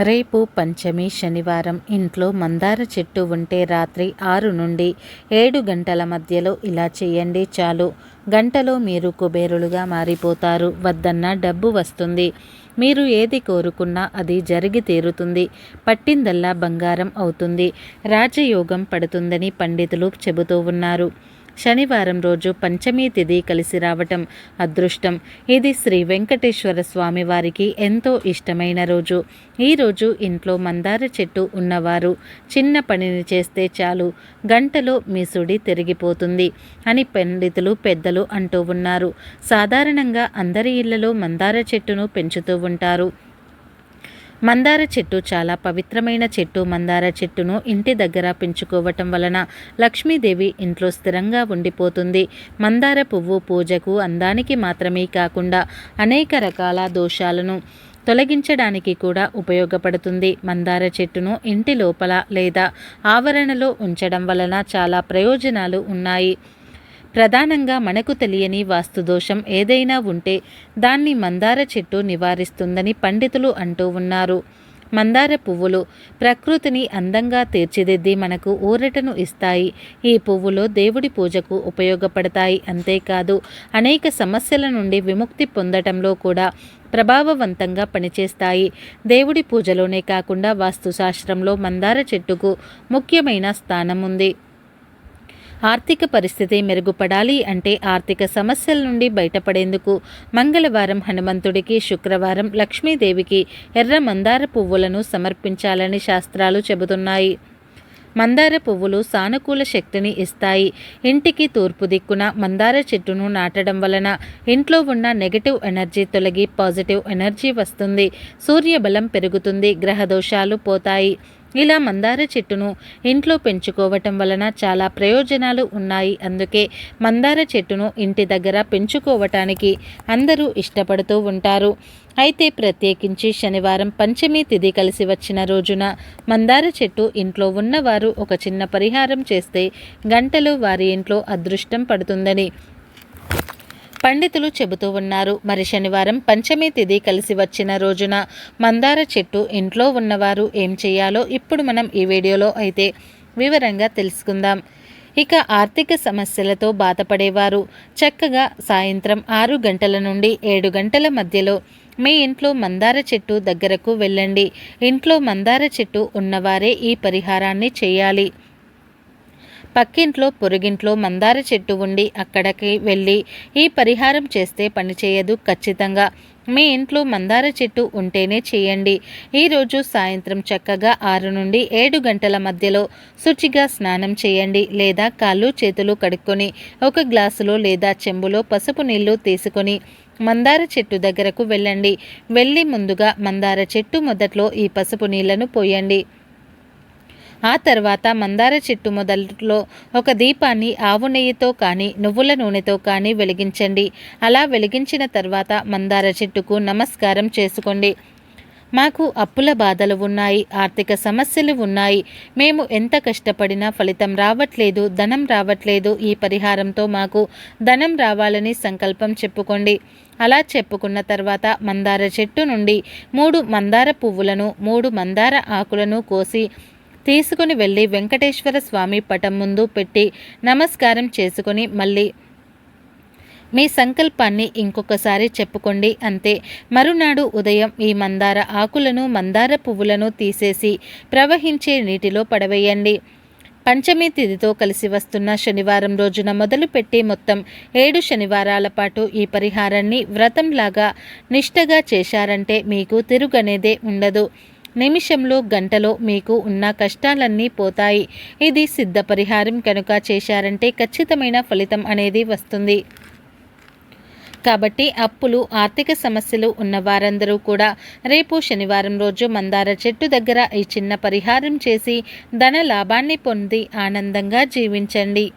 రేపు పంచమి శనివారం ఇంట్లో మందార చెట్టు ఉంటే రాత్రి ఆరు నుండి ఏడు గంటల మధ్యలో ఇలా చేయండి చాలు. గంటలో మీరు కుబేరులుగా మారిపోతారు. వద్దన్న డబ్బు వస్తుంది. మీరు ఏది కోరుకున్నా అది జరిగి తీరుతుంది. పట్టిందల్లా బంగారం అవుతుంది. రాజయోగం పడుతుందని పండితులు చెబుతూ ఉన్నారు. శనివారం రోజు పంచమీ తిథి కలిసి రావటం అదృష్టం. ఇది శ్రీ వెంకటేశ్వర స్వామి వారికి ఎంతో ఇష్టమైన రోజు. ఈరోజు ఇంట్లో మందార చెట్టు ఉన్నవారు చిన్న పనిని చేస్తే చాలు గంటలో మీ సుడి తిరిగిపోతుంది అని పండితులు పెద్దలు అంటూ ఉన్నారు. సాధారణంగా అందరి ఇళ్ళలో మందార చెట్టును పెంచుతూ ఉంటారు. మందార చెట్టు చాలా పవిత్రమైన చెట్టు. మందార చెట్టును ఇంటి దగ్గర పెంచుకోవటం వలన లక్ష్మీదేవి ఇంట్లో స్థిరంగా ఉండిపోతుంది. మందార పువ్వు పూజకు అందానికి మాత్రమే కాకుండా అనేక రకాల దోషాలను తొలగించడానికి కూడా ఉపయోగపడుతుంది. మందార చెట్టును ఇంటి లోపల లేదా ఆవరణలో ఉంచడం వలన చాలా ప్రయోజనాలు ఉన్నాయి. ప్రధానంగా మనకు తెలియని వాస్తుదోషం ఏదైనా ఉంటే దాన్ని మందార చెట్టు నివారిస్తుందని పండితులు అంటూ ఉన్నారు. మందార పువ్వులు ప్రకృతిని అందంగా తీర్చిదిద్ది మనకు ఊరటను ఇస్తాయి. ఈ పువ్వులు దేవుడి పూజకు ఉపయోగపడతాయి. అంతేకాదు అనేక సమస్యల నుండి విముక్తి పొందటంలో కూడా ప్రభావవంతంగా పనిచేస్తాయి. దేవుడి పూజలోనే కాకుండా వాస్తుశాస్త్రంలో మందార చెట్టుకు ముఖ్యమైన స్థానం ఉంది. ఆర్థిక పరిస్థితి మెరుగుపడాలి అంటే ఆర్థిక సమస్యల నుండి బయటపడేందుకు మంగళవారం హనుమంతుడికి శుక్రవారం లక్ష్మీదేవికి ఎర్ర మందార పువ్వులను సమర్పించాలని శాస్త్రాలు చెబుతున్నాయి. మందార పువ్వులు సానుకూల శక్తిని ఇస్తాయి. ఇంటికి తూర్పు దిక్కున మందార చెట్టును నాటడం వలన ఇంట్లో ఉన్న నెగటివ్ ఎనర్జీ తొలగి పాజిటివ్ ఎనర్జీ వస్తుంది. సూర్యబలం పెరుగుతుంది గ్రహ దోషాలు పోతాయి. ఇలా మందార చెట్టును ఇంట్లో పెంచుకోవటం వలన చాలా ప్రయోజనాలు ఉన్నాయి. అందుకే మందార చెట్టును ఇంటి దగ్గర పెంచుకోవటానికి అందరూ ఇష్టపడుతూ ఉంటారు. అయితే ప్రత్యేకించి శనివారం పంచమి తిథి కలిసి వచ్చిన రోజున మందార చెట్టు ఇంట్లో ఉన్నవారు ఒక చిన్న పరిహారం చేస్తే గంటలు వారి ఇంట్లో అదృష్టం పడుతుందని పండితులు చెబుతూ ఉన్నారు. మరి శనివారం పంచమి తిథి కలిసి వచ్చిన రోజున మందార చెట్టు ఇంట్లో ఉన్నవారు ఏం చేయాలో ఇప్పుడు మనం ఈ వీడియోలో అయితే వివరంగా తెలుసుకుందాం. ఇక ఆర్థిక సమస్యలతో బాధపడేవారు. చక్కగా సాయంత్రం ఆరు గంటల నుండి ఏడు గంటల మధ్యలో మీ ఇంట్లో మందార చెట్టు దగ్గరకు వెళ్ళండి. ఇంట్లో మందార చెట్టు ఉన్నవారే ఈ పరిహారాన్ని చేయాలి. పక్కింట్లో పొరుగింట్లో మందార చెట్టు ఉండి అక్కడికి వెళ్ళి ఈ పరిహారం చేస్తే పనిచేయదు ఖచ్చితంగా. మీ ఇంట్లో మందార చెట్టు ఉంటేనే చేయండి. ఈరోజు సాయంత్రం చక్కగా ఆరు నుండి ఏడు గంటల మధ్యలో శుచిగా స్నానం చేయండి లేదా కాళ్ళు చేతులు కడుక్కొని ఒక గ్లాసులో లేదా చెంబులో పసుపు నీళ్ళు తీసుకొని మందార చెట్టు దగ్గరకు వెళ్ళండి. వెళ్ళి ముందుగా మందార చెట్టు మొదట్లో ఈ పసుపు నీళ్ళను పోయండి. ఆ తర్వాత మందార చెట్టు మొదట్లో ఒక దీపాన్ని ఆవు నెయ్యితో కానీ నువ్వుల నూనెతో కానీ వెలిగించండి. అలా వెలిగించిన తర్వాత మందార చెట్టుకు నమస్కారం చేసుకోండి. మాకు అప్పుల బాధలు ఉన్నాయి ఆర్థిక సమస్యలు ఉన్నాయి. మేము ఎంత కష్టపడినా ఫలితం రావట్లేదు ధనం రావట్లేదు. ఈ పరిహారంతో మాకు ధనం రావాలని సంకల్పం చెప్పుకోండి. అలా చెప్పుకున్న తర్వాత మందార చెట్టు నుండి మూడు మందార పువ్వులను మూడు మందార ఆకులను కోసి తీసుకుని వెళ్ళి వెంకటేశ్వర స్వామి పటం ముందు పెట్టి నమస్కారం చేసుకుని మళ్ళీ మీ సంకల్పాన్ని ఇంకొకసారి చెప్పుకోండి అంతే. మరునాడు ఉదయం ఈ మందార ఆకులను మందార పువ్వులను తీసేసి ప్రవహించే నీటిలో పడవేయండి. పంచమి తిథితో కలిసి వస్తున్న శనివారం రోజున మొదలుపెట్టి మొత్తం ఏడు శనివారాల పాటు ఈ పరిహారాన్ని వ్రతంలాగా నిష్టగా చేశారంటే మీకు తిరుగనేదే ఉండదు. నిమిషంలో గంటలో మీకు ఉన్న కష్టాలన్నీ పోతాయి. ఇది సిద్ధ పరిహారం కనుక చేశారంటే ఖచ్చితమైన ఫలితం అనేది వస్తుంది. కాబట్టి అప్పులు ఆర్థిక సమస్యలు ఉన్న వారందరూ కూడా రేపు శనివారం రోజు మందార చెట్టు దగ్గర ఈ చిన్న పరిహారం చేసి ధన లాభాన్ని పొంది ఆనందంగా జీవించండి.